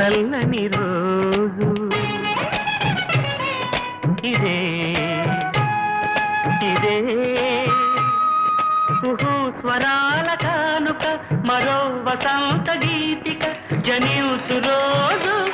చల్లని రోజు. ఇదే ఇదే. కుహు స్వరాల కానుక మరో వసంత గీతిక జనించు రోజు.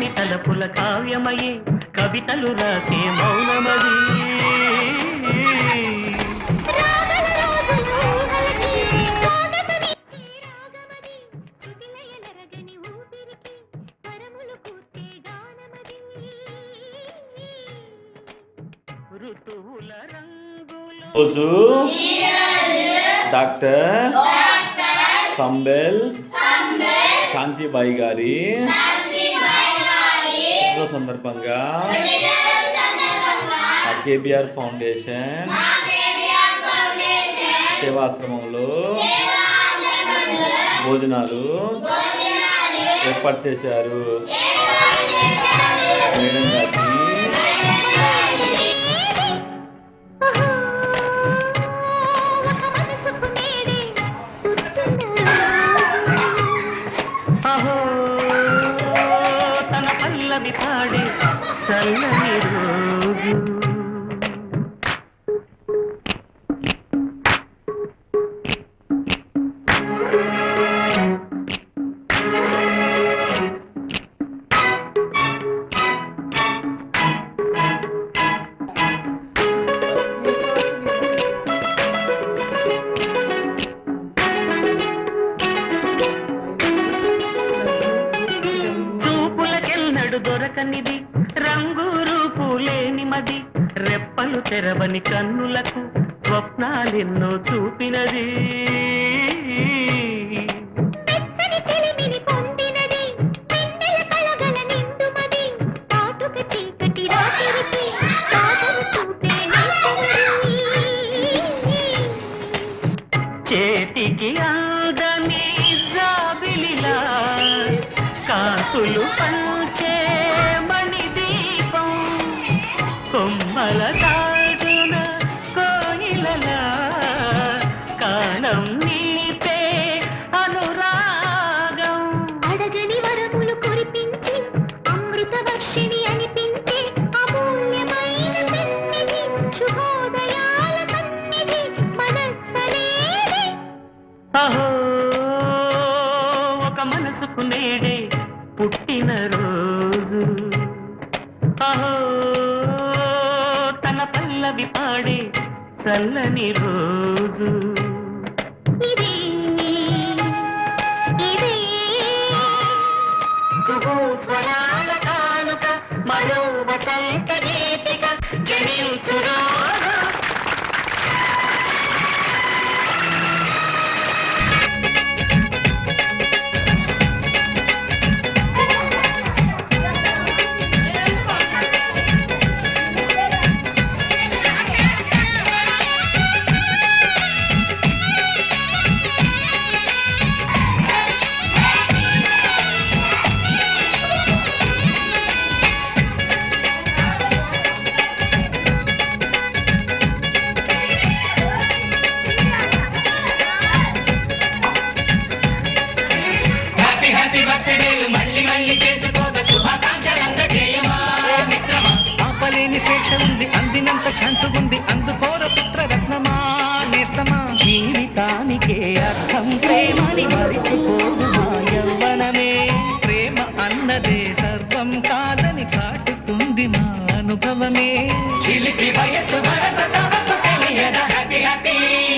కమ్మని తలపుల కావ్యమయే కవితలు రాసే మౌనమది. రోజు డాక్టర్ సంబెల్ శాంతిబాయి గారి పుట్టిన సందర్భంగా కేబిఆర్ ఫౌండేషన్ సేవాశ్రమంలో భోజనాలు ఏర్పాటు చేశారు. మేడం గారికి తన పాడే చల్లని రోజు. రూపు లేని మది రెప్పలు తెరవని కన్నులకు స్వప్నాలెన్నో చూపినది. చేతికి జాబిలిలా కాసులు పంచే కాలం నీపే అనురాగం. అడగని వరములు కురిపించి అమృత వర్షిణి అనిపించే అమూల్యమైన సన్నిధి శుభోదయాల సన్నిధి మనస్సలేదే అహో ఒక మనసుకు నేడే పుట్టిన రోజు. చల్లని రోజు. ఎంత ఛాన్స్ ఉంది. అందుకోర పుత్రరత్నమా నేస్తమా? జీవితానికే అర్థం. ప్రేమని మరిచిపోదు యవ్వనమే. ప్రేమ అన్నదే సర్వం. కాదని చాటుతుంది మా అనుభవమే. చిలిపి వయసు మనసు తమకు తెలియదు. Happy happy